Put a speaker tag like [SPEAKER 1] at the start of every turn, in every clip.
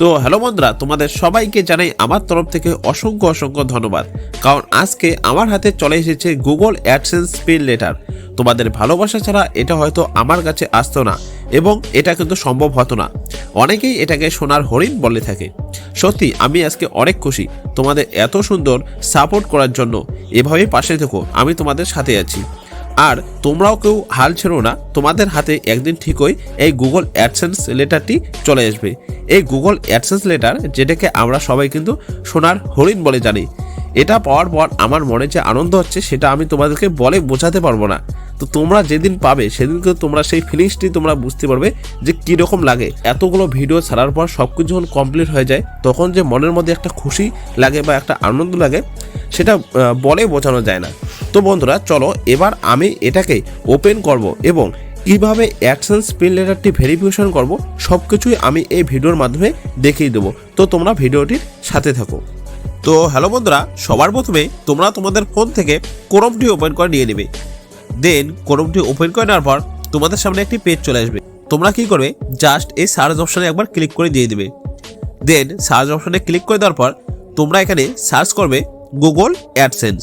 [SPEAKER 1] তো হ্যালো বন্ধুরা, তোমাদের সবাইকে জানাই আমার তরফ থেকে অসংখ্য অসংখ্য ধন্যবাদ। কারণ আজকে আমার হাতে চলে এসেছে গুগল অ্যাডসেন্স স্পিন লেটার তোমাদের ভালোবাসা ছাড়া এটা হয়তো আমার কাছে আসতো না এবং এটা কিন্তু সম্ভব হতো না। অনেকেই এটাকে সোনার হরিণ বলে থাকে। সত্যি, আমি আজকে অনেক খুশি। তোমাদের এত সুন্দর সাপোর্ট করার জন্য। এভাবেই পাশে থেকো, আমি তোমাদের সাথে আছি। আর তোমরাও কেউ হাল ছেড়ো না, তোমাদের হাতে একদিন ঠিকই এই গুগল অ্যাডসেন্স লেটারটি চলে আসবে। এই গুগল অ্যাডসেন্স লেটার যেটাকে আমরা সবাই কিন্তু সোনার হরিণ বলে জানি, এটা পাওয়ার পর আমার মনে যে আনন্দ হচ্ছে, সেটা আমি তোমাদেরকে বলে বোঝাতে পারব না। তো তোমরা যেদিন পাবে সেদিনকে তোমরা সেই ফিলিংসটি তোমরা বুঝতে পারবে যে কীরকম লাগে। এতগুলো ভিডিও ছাড়ার পর সব কিছু যখন কমপ্লিট হয়ে যায়, তখন যে মনের মধ্যে একটা খুশি লাগে বা একটা আনন্দ লাগে, সেটা বলে বোঝানো যায় না। তো বন্ধুরা, চলো এবার আমি এটাকে ওপেন করব এবং কীভাবে অ্যাডসেন্স পিন লেটারটি ভেরিফিকেশন করব সব কিছুই আমি এই ভিডিওর মাধ্যমে দেখিয়ে দেবো। তো তোমরা ভিডিওটির সাথে থাকো। তো হ্যালো বন্ধুরা, সবার প্রথমে তোমরা তোমাদের ফোন থেকে ক্রোমটি ওপেন করে নিয়ে নেবে। দেন ক্রোমটি ওপেন করে নেওয়ার পর তোমাদের সামনে একটি পেজ চলে আসবে। তোমরা কি করবে? জাস্ট এই সার্চ অপশানে একবার ক্লিক করে দিয়ে দেবে। দেন সার্চ অপশানে ক্লিক করে দেওয়ার পর তোমরা এখানে সার্চ করবে গুগল অ্যাডসেন্স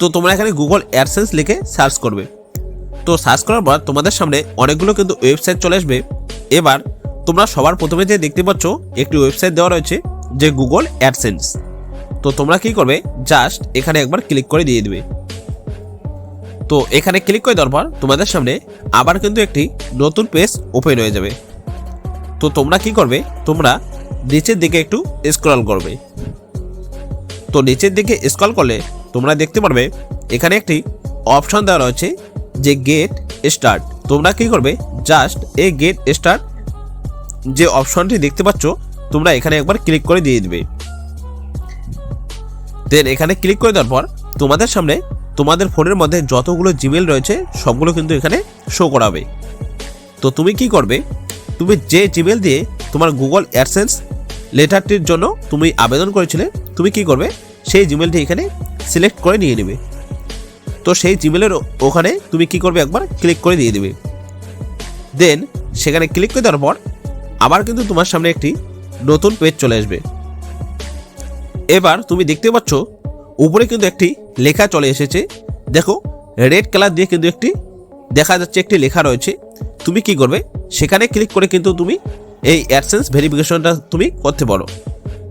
[SPEAKER 1] তো তোমরা এখানে গুগল অ্যাডসেন্স লিখে সার্চ করবে। তো সার্চ করার পর তোমাদের সামনে অনেকগুলো কিন্তু ওয়েবসাইট চলে আসবে। এবার তোমরা সবার প্রথমে যে দেখতে পাচ্ছ, একটি ওয়েবসাইট দেওয়া রয়েছে, যে গুগল অ্যাডসেন্স তো তোমরা কি করবে? জাস্ট এখানে একবার ক্লিক করে দিয়ে দেবে। তো এখানে ক্লিক করে দেওয়ার পর তোমাদের সামনে আবার কিন্তু একটি নতুন পেজ ওপেন হয়ে যাবে। তো তোমরা কি করবে? তোমরা নিচের দিকে একটু স্ক্রল করবে। তো নিচের দিকে স্ক্রল করলে তোমরা দেখতে পারবে, এখানে একটি অপশন দেওয়া রয়েছে যে গেট স্টার্ট তোমরা কি করবে? জাস্ট এই গেট স্টার্ট যে অপশনটি দেখতে পাচ্ছ, তোমরা এখানে একবার ক্লিক করে দিয়ে দেবে। দেন এখানে ক্লিক করে দেওয়ার পর, তোমাদের সামনে তোমাদের ফোনের মধ্যে যতগুলো জিমেল রয়েছে, সবগুলো কিন্তু এখানে শো করাবে। তো তুমি কি করবে? তুমি যে জিমেল দিয়ে তোমার গুগল অ্যাডসেন্স লেটারটির জন্য তুমি আবেদন করেছিলে, তুমি কি করবে? সেই জিমেলটি এখানে সিলেক্ট করে নিয়ে নেবে। তো সেই জিমেলের ওখানে তুমি কি করবে একবার? ক্লিক করে দিয়ে দেবে। দেন সেখানে ক্লিক করে দেওয়ার পর আবার কিন্তু তোমার সামনে একটি নতুন পেজ চলে আসবে। এবার তুমি দেখতে পাচ্ছ, উপরে কিন্তু একটি লেখা চলে এসেছে। দেখো রেড কালার দিয়ে কিন্তু একটি দেখা যাচ্ছে একটি লেখা রয়েছে। তুমি কি করবে? সেখানে ক্লিক করে কিন্তু তুমি এই অ্যাডসেন্স ভেরিফিকেশনটা তুমি করতে পারো।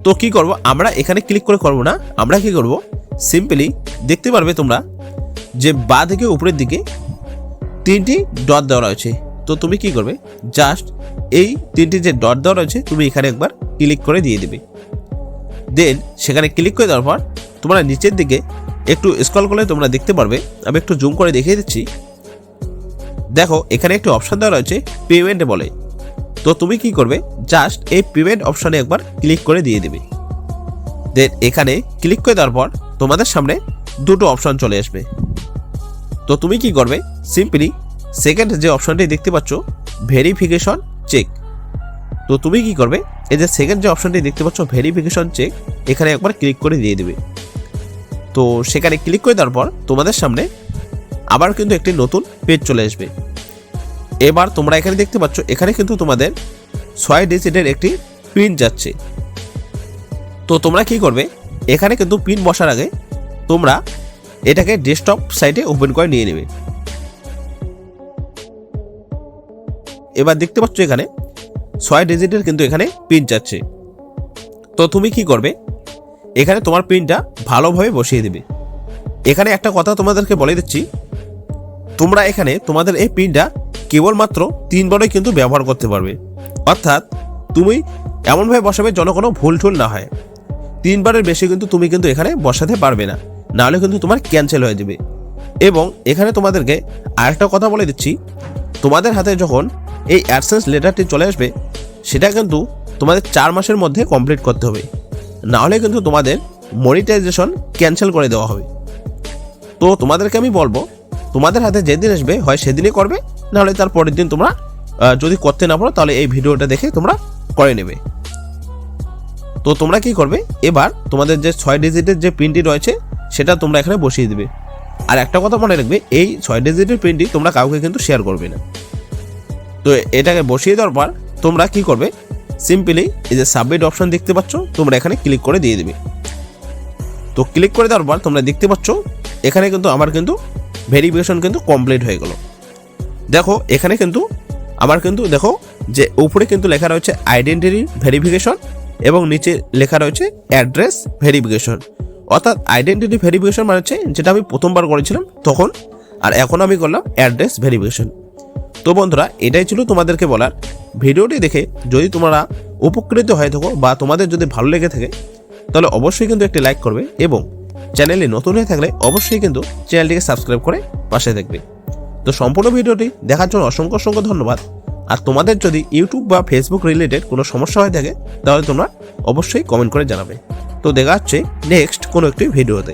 [SPEAKER 1] তো কি করব? আমরা এখানে ক্লিক করে করব না। আমরা কি করব? সিম্পলি দেখতে পারবে তোমরা যে বা থেকে উপরের দিকে তিনটি ডট দেওয়া রয়েছে। তো তুমি কি করবে? জাস্ট এই তিনটি যে ডট দেওয়া রয়েছে, তুমি এখানে একবার ক্লিক করে দিয়ে দেবে। দেন সেখানে ক্লিক করে দেওয়ার পর তোমরা নিচের দিকে একটু স্ক্রল করলে তোমরা দেখতে পারবে। আমি একটু জুম করে দেখিয়ে দিচ্ছি। দেখো, এখানে একটি অপশন দেওয়া রয়েছে পেমেন্ট বলে। তো তুমি কি করবে? জাস্ট এই পেমেন্ট অপশনে একবার ক্লিক করে দিয়ে দেবে। দেন এখানে ক্লিক করে দেওয়ার পর তোমাদের সামনে দুটো অপশন চলে আসবে। তো তুমি কি করবে? সিম্পলি সেকেন্ড যে অপশনটি দেখতে পাচ্ছ ভেরিফিকেশন চেক তো তুমি কি করবে? এই যে সেকেন্ড যে অপশনটি দেখতে পাচ্ছ ভেরিফিকেশন চেক এখানে একবার ক্লিক করে দিয়ে দেবে। তো সেখানে ক্লিক করে দেওয়ার পর তোমাদের সামনে আবার কিন্তু একটি নতুন পেজ চলে আসবে। এবার তোমরা এখানে দেখতে পাচ্ছ, এখানে কিন্তু তোমাদের ছয় ডিজিটের একটি পিন যাচ্ছে। তো তোমরা কি করবে, এখানে কিন্তু পিন বসার আগে তোমরা এটাকে ডেস্কটপ সাইটে ওপেন করে নিয়ে নেবে। এবার দেখতে পাচ্ছ এখানে ছয় ডিজিটের কিন্তু এখানে পিন যাচ্ছে। তো তুমি কি করবে, এখানে তোমার পিনটা ভালোভাবে বসিয়ে দেবে। এখানে একটা কথা তোমাদেরকে বলে দিচ্ছি, তোমরা এখানে তোমাদের এই পিনটা কেবলমাত্র তিনবারই কিন্তু ব্যবহার করতে পারবে। অর্থাৎ তুমি এমনভাবে বসাবে যেন কোনো ভুল ঠুল না হয়। তিনবারের বেশি কিন্তু তুমি কিন্তু এখানে বসাতে পারবে না। নাহলে কিন্তু তোমার ক্যান্সেল হয়ে যাবে। এবং এখানে তোমাদেরকে আরেকটা কথা বলে দিচ্ছি। তোমাদের হাতে যখন এই অ্যাডসেন্স লেটারটি চলে আসবে, সেটা কিন্তু তোমাদের চার মাসের মধ্যে কমপ্লিট করতে হবে। নাহলে কিন্তু তোমাদের মনিটাইজেশন ক্যান্সেল করে দেওয়া হবে। তো তোমাদেরকে আমি বলব, তোমাদের হাতে যেদিন আসবে হয় সেদিনই করবে। নাহলে তার পরের দিন তোমরা যদি করতে না পারো, তাহলে এই ভিডিওটা দেখে তোমরা করে নেবে। তো তোমরা কি করবে? এবার তোমাদের যে ছয় ডিজিটের যে পিনটি রয়েছে, সেটা তোমরা এখানে বসিয়ে দেবে। আর একটা কথা মনে রাখবে, এই ছয় ডিজিটের পিনটি তোমরা কাউকে কিন্তু শেয়ার করবে না। তো এটাকে বসিয়ে দেওয়ার পর তোমরা কি করবে? সিম্পলি এই যে সাবমিট অপশন দেখতে পাচ্ছ, তোমরা এখানে ক্লিক করে দিয়ে দিবে। তো ক্লিক করে দেওয়ার পর তোমরা দেখতে পাচ্ছ, এখানে কিন্তু আমার কিন্তু ভেরিফিকেশন কিন্তু কমপ্লিট হয়ে গেল। দেখো, এখানে কিন্তু, আমার কিন্তু, দেখো, যে উপরে কিন্তু লেখা রয়েছে আইডেন্টিটি ভেরিফিকেশন এবং নিচে লেখা রয়েছে অ্যাড্রেস ভেরিফিকেশন অর্থাৎ আইডেন্টিটি ভেরিফিকেশন মানে হচ্ছে, যেটা আমি প্রথমবার করেছিলাম তখন, আর এখন আমি করলাম অ্যাড্রেস ভেরিফিকেশন তো বন্ধুরা, এটাই ছিল তোমাদেরকে বলার। ভিডিওটি দেখে যদি তোমরা উপকৃত হয়ে থাকো বা তোমাদের যদি ভালো লেগে থাকে, তাহলে অবশ্যই কিন্তু একটি লাইক করবে এবং চ্যানেলে নতুন হয়ে থাকলে অবশ্যই কিন্তু চ্যানেলটিকে সাবস্ক্রাইব করে পাশে থাকবে। তো সম্পূর্ণ ভিডিওটি দেখার জন্য অসংখ্য অসংখ্য ধন্যবাদ। আর তোমাদের যদি ইউটিউব বা ফেসবুক রিলেটেড কোনো সমস্যা হয়ে থাকে, তাহলে তোমরা অবশ্যই কমেন্ট করে জানাবে। তো দেখা হচ্ছে নেক্সট কোনো একটি ভিডিওতে।